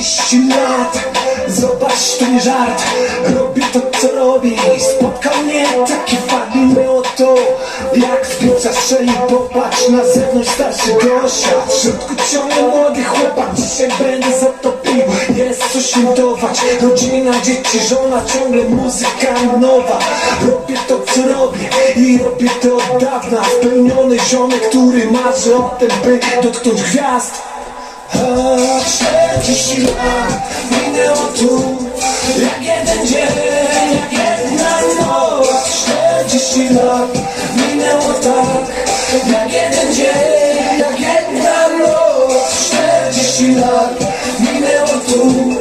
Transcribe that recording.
Czterdzieści lat, zobacz ten żart. Robię to co robię. I spotkał mnie taki fajny oto Jak z pieca strzeli, popatrz na zewnątrz starszy gościa W środku ciągle młody chłopak, dzisiaj będę za to pił. Jest co świętować, rodzina, dzieci, żona, ciągle muzyka nowa. Robię to co robię i robię to od dawna. Spełniony ziomek, który marzy o tym, by dotknąć gwiazd 40 lat minęło tu Jak jeden dzień, jak jedna noc 40 lat minęło tak Jak jeden dzień, jak jedna noc 40 lat. Minęło tu